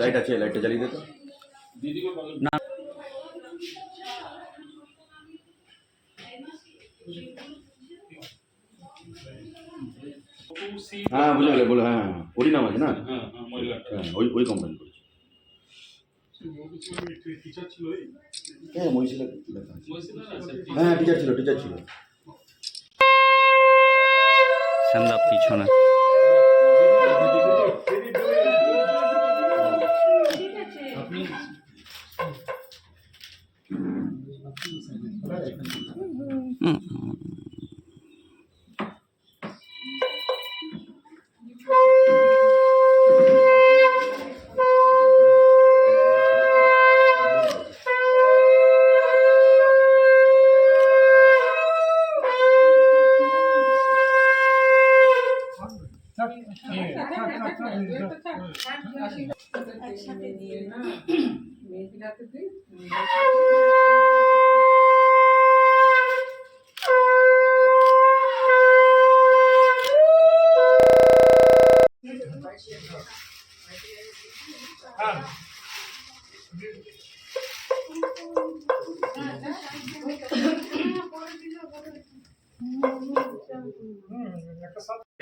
Light আছে লাইটটা জ্বালিয়ে দে তো। হ্যাঁ বুঝে গেলে বলে হ্যাঁ হ্যাঁ ওরই নাম আছে না? হ্যাঁ হ্যাঁ হ্যাঁ ওই ওই কোম্পানি করেছে টিচার ছিল হ্যাঁ মহিষিলা হ্যাঁ টিচার ছিল টিচার ছিল। পিছনে একসাথে দিয়ে না মেহেদি রাতে তুই Yeah.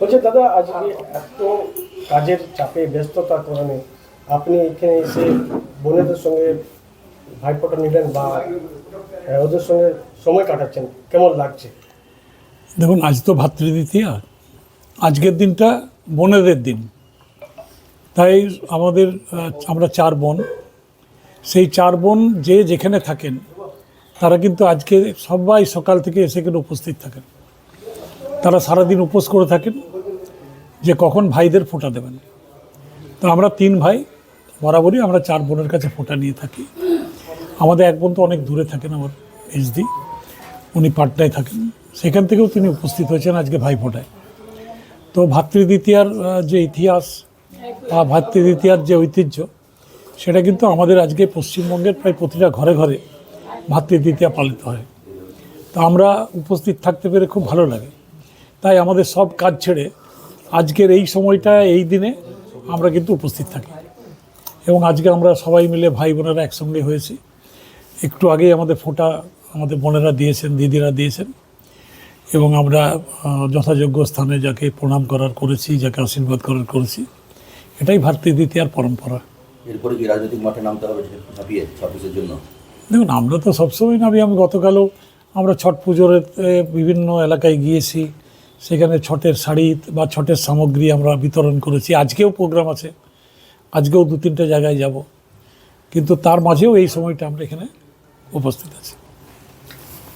বলছি দাদা আজকে এত কাজের চাপে ব্যস্ততার কারণে আপনি এখানে এসে বোনেদের সঙ্গে ভাইফোঁটা নিলেন বা ওদের সঙ্গে সময় কাটাচ্ছেন। কেমন লাগছে? দেখুন আজ তো ভাতৃদ্বিতীয়া। আজকের দিনটা বোনেদের দিন। তাই আমাদের আমরা চার বোন। সেই চার বোন যে যেখানে থাকেন, তারা কিন্তু আজকে সবাই সকাল থেকে এসে এখানে উপস্থিত থাকেন। তারা সারাদিন উপোস করে থাকেন যে কখন ভাইদের ফোঁটা দেবেন। তো আমরা তিন ভাই বরাবরই আমরা চার বোনের কাছে ফোঁটা নিয়ে থাকি। আমাদের এক বোন তো অনেক দূরে থাকেন, আমার এইচডি উনি পাটনায় থাকেন। সেখান থেকেও তিনি উপস্থিত হয়েছেন আজকে ভাই ভাইফোঁটায় তো ভাতৃদ্বিতীয়ার যে ইতিহাস বা ভাতৃদ্বিতীয়ার যে ঐতিহ্য, সেটা কিন্তু আমাদের আজকে পশ্চিমবঙ্গের প্রায় প্রতিটা ঘরে ঘরে ভাতৃদ্বিতীয়া পালিত হয়। তো আমরা উপস্থিত থাকতে পেরে খুব ভালো লাগে। তাই আমাদের সব কাজ ছেড়ে আজকের এই সময়টা, এই দিনে আমরা কিন্তু উপস্থিত থাকি। এবং আজকে আমরা সবাই মিলে ভাই বোনেরা একসঙ্গে হয়েছি। একটু আগেই আমাদের ফোঁটা আমাদের বোনেরা দিয়েছেন, দিদিরা দিয়েছেন। এবং আমরা যথাযোগ্য স্থানে যাকে প্রণাম করার করেছি, যাকে আশীর্বাদ করার করেছি। এটাই ভাতৃদ্বিতীয়ার পরম্পরা। এরপরে কি রাজনৈতিক মাঠে নামতে হবে ছাপিয়ে ছাব্বিশের জন্য? দেখুন আমরা তো সবসময় নামি। আমি গতকালও আমরা ছট পুজোর বিভিন্ন এলাকায় গিয়েছি। সেখানে ছটের শাড়ি বা ছটের সামগ্রী আমরা বিতরণ করেছি। আজকেও প্রোগ্রাম আছে। আজকেও দু তিনটে জায়গায় যাব। কিন্তু তার মাঝেও এই সময়টা আমরা এখানে উপস্থিত আছি।